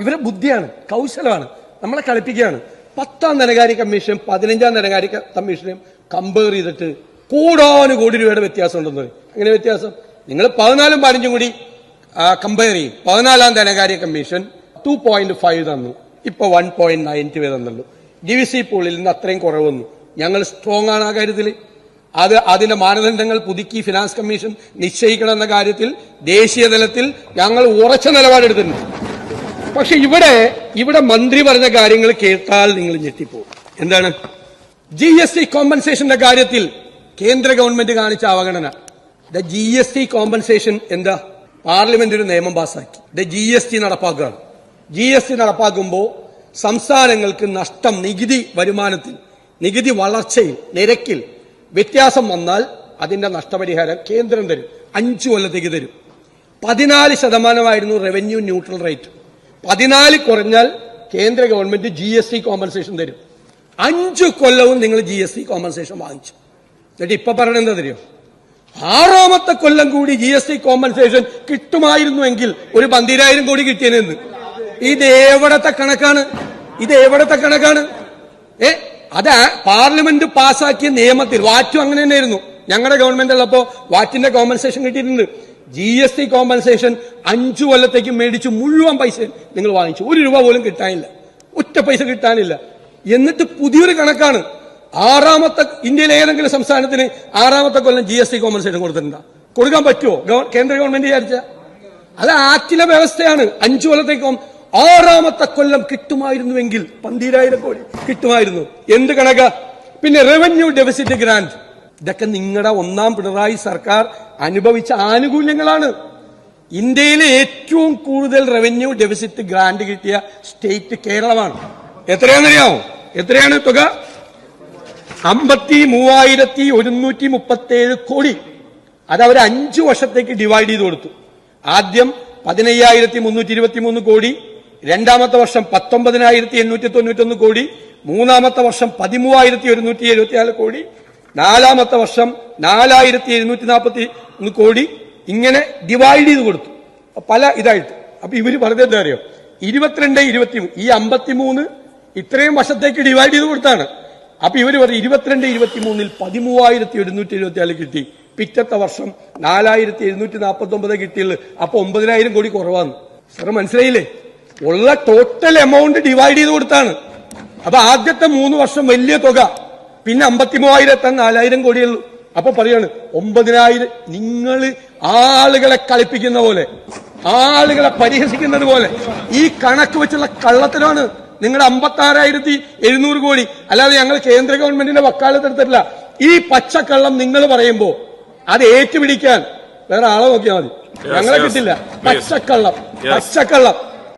ഇവരെ ബുദ്ധിയാണ് കൗശലമാണ്. നമ്മളെ കളിപ്പിക്കുകയാണ്. പത്താം ധനകാര്യ കമ്മീഷൻ പതിനഞ്ചാം ധനകാര്യ കമ്മീഷനും കമ്പയർ ചെയ്തിട്ട് കൂടാനും കോടി രൂപയുടെ വ്യത്യാസം ഉണ്ടെന്ന് പറയും അങ്ങനെ വ്യത്യാസം? നിങ്ങൾ പതിനാലും പതിനഞ്ചും കൂടി കമ്പയർ ചെയ്യും. പതിനാലാം ധനകാര്യ കമ്മീഷൻ ടു പോയിന്റ് ഫൈവ് തന്നു. ഇപ്പൊ വൺ പോയിന്റ് നയൻ ടു തന്നുള്ളൂ. ഡി വി സി പൂളിൽ നിന്ന് അത്രയും കുറവ് വന്നു. ഞങ്ങൾ സ്ട്രോങ് ആണ് ആ കാര്യത്തിൽ അത് അതിന്റെ മാനദണ്ഡങ്ങൾ പുതുക്കി ഫിനാൻസ് കമ്മീഷൻ നിശ്ചയിക്കണമെന്ന കാര്യത്തിൽ ദേശീയ തലത്തിൽ ഞങ്ങൾ ഉറച്ച നിലപാടെടുത്തിട്ടുണ്ട്. പക്ഷെ ഇവിടെ ഇവിടെ മന്ത്രി പറഞ്ഞ കാര്യങ്ങൾ കേട്ടാൽ നിങ്ങൾ ഞെട്ടിപ്പോകും എന്താണ്? ജി എസ് ടി കോമ്പൻസേഷന്റെ കാര്യത്തിൽ കേന്ദ്ര ഗവൺമെന്റ് കാണിച്ച അവഗണന. The G S T compensation എന്താ? പാർലമെന്റ് ഒരു നിയമം പാസാക്കി. ദ ജി എസ് ടി നടപ്പാക്കുകയാണ്. ജി എസ് ടി നടപ്പാക്കുമ്പോൾ സംസ്ഥാനങ്ങൾക്ക് നഷ്ടം നികുതി വരുമാനത്തിൽ നികുതി വളർച്ചയിൽ നിരക്കിൽ വ്യത്യാസം വന്നാൽ അതിന്റെ നഷ്ടപരിഹാരം കേന്ദ്രം തരും. അഞ്ചു കൊല്ലത്തേക്ക് തരും. പതിനാല് ശതമാനമായിരുന്നു റവന്യൂ ന്യൂട്രൽ റേറ്റ് പതിനാല് കുറഞ്ഞാൽ കേന്ദ്ര government G S T compensation തരും. അഞ്ചു കൊല്ലവും നിങ്ങൾ ജി എസ് ടി കോമ്പൻസേഷൻ വാങ്ങിച്ചു. എന്നിട്ട് ഇപ്പൊ പറയണത് എന്താ തരും ആറാമത്തെ കൊല്ലം കൂടി ജി എസ് ടി കോമ്പൻസേഷൻ കിട്ടുമായിരുന്നുവെങ്കിൽ ഒരു പന്തിരായിരം കോടി കിട്ടിയെന്ന് ഇത് എവിടത്തെ കണക്കാണ്? ഇത് എവിടത്തെ കണക്കാണ്? ഏ? അത് പാർലമെന്റ് പാസാക്കിയ നിയമത്തിൽ. വാറ്റും അങ്ങനെ തന്നെയായിരുന്നു. ഞങ്ങളുടെ ഗവൺമെന്റ് ഉള്ളപ്പോ വാറ്റിന്റെ കോമ്പൻസേഷൻ കിട്ടിയിട്ടുണ്ട്. ജി എസ് ടി കോമ്പൻസേഷൻ അഞ്ചു കൊല്ലത്തേക്ക് മേടിച്ച് മുഴുവൻ പൈസ നിങ്ങൾ വാങ്ങിച്ചു. ഒരു രൂപ പോലും കിട്ടാനില്ല. ഒറ്റ പൈസ കിട്ടാനില്ല. എന്നിട്ട് പുതിയൊരു കണക്കാണ്. ആറാമത്തെ ഇന്ത്യയിലെ ഏതെങ്കിലും സംസ്ഥാനത്തിന് ആറാമത്തെ കൊല്ലം ജി എസ് ടി കോമ്പൻസേഷൻ കൊടുത്തിട്ടുണ്ടോ? കൊടുക്കാൻ പറ്റുമോ കേന്ദ്ര ഗവൺമെന്റ് വിചാരിച്ച? അത് ആറ്റിലെ വ്യവസ്ഥയാണ്. അഞ്ചു കൊല്ലത്തേക്കും ആറാമത്തെ കൊല്ലം കിട്ടുമായിരുന്നുവെങ്കിൽ പന്തിരായിരം കോടി കിട്ടുമായിരുന്നു. എന്ത് കണക്ക? പിന്നെ റവന്യൂ ഡെഫിസിറ്റ് ഗ്രാന്റ് ഇതൊക്കെ നിങ്ങളുടെ ഒന്നാം പിണറായി സർക്കാർ അനുഭവിച്ച ആനുകൂല്യങ്ങളാണ്. ഇന്ത്യയിലെ ഏറ്റവും കൂടുതൽ റവന്യൂ ഡെഫിസിറ്റ് ഗ്രാന്റ് കിട്ടിയ സ്റ്റേറ്റ് കേരളമാണ്. എത്രയാണെന്നറിയാമോ എത്രയാണ് തുക? അമ്പത്തി മൂവായിരത്തി ഒരുന്നൂറ്റി മുപ്പത്തി ഏഴ് കോടി. അത് അവർ അഞ്ചു വർഷത്തേക്ക് ഡിവൈഡ് ചെയ്ത് കൊടുത്തു. ആദ്യം പതിനയ്യായിരത്തി മുന്നൂറ്റി ഇരുപത്തി മൂന്ന് കോടി രണ്ടാമത്തെ വർഷം പത്തൊമ്പതിനായിരത്തി എണ്ണൂറ്റി തൊണ്ണൂറ്റൊന്ന് കോടി മൂന്നാമത്തെ വർഷം പതിമൂവായിരത്തി ഒരുന്നൂറ്റി എഴുപത്തിനാല് കോടി നാലാമത്തെ വർഷം നാലായിരത്തി എഴുന്നൂറ്റി നാൽപ്പത്തി ഒന്ന് കോടി ഇങ്ങനെ ഡിവൈഡ് ചെയ്ത് കൊടുത്തു. പല ഇതായിട്ട്. അപ്പൊ ഇവർ പറഞ്ഞത് എന്താ അറിയോ? ഇരുപത്തിരണ്ട് ഇരുപത്തി ഈ അമ്പത്തിമൂന്ന് ഇത്രയും വർഷത്തേക്ക് ഡിവൈഡ് ചെയ്ത് കൊടുത്താണ്. അപ്പൊ ഇവർ പറഞ്ഞു ഇരുപത്തിരണ്ട് ഇരുപത്തി മൂന്നിൽ പതിമൂവായിരത്തി എഴുന്നൂറ്റി എഴുപത്തി നാല് കിട്ടി. പിറ്റത്തെ വർഷം നാലായിരത്തി എഴുന്നൂറ്റി നാൽപ്പത്തി ഒമ്പത് കിട്ടിയുള്ളൂ അപ്പൊ ഒമ്പതിനായിരം കോടി കുറവാണ് സാറ് മനസ്സിലായില്ലേ? ഉള്ള ടോട്ടൽ എമൗണ്ട് ഡിവൈഡ് ചെയ്ത് കൊടുത്താണ്. അപ്പൊ ആദ്യത്തെ മൂന്ന് വർഷം വലിയ തുക. പിന്നെ അമ്പത്തി മൂവായിരത്തി നാലായിരം കോടിയുള്ളൂ അപ്പൊ പറയാണ് ഒമ്പതിനായിരം നിങ്ങൾ ആളുകളെ കളിപ്പിക്കുന്ന പോലെ ആളുകളെ പരിഹസിക്കുന്നത് പോലെ ഈ കണക്ക് വെച്ചുള്ള കള്ളത്തിലാണ് നിങ്ങളുടെ അമ്പത്തി ആറായിരത്തി എഴുന്നൂറ് കോടി. അല്ലാതെ ഞങ്ങൾ കേന്ദ്ര ഗവൺമെന്റിന്റെ വക്കാലത്ത് എടുത്തിട്ടില്ല. ഈ പച്ചക്കള്ളം നിങ്ങൾ പറയുമ്പോ അത് ഏറ്റുപിടിക്കാൻ വേറെ ആളെ നോക്കിയാൽ മതി. ഞങ്ങളെ കിട്ടില്ല. പച്ചക്കള്ളം. പച്ചക്കള്ളം.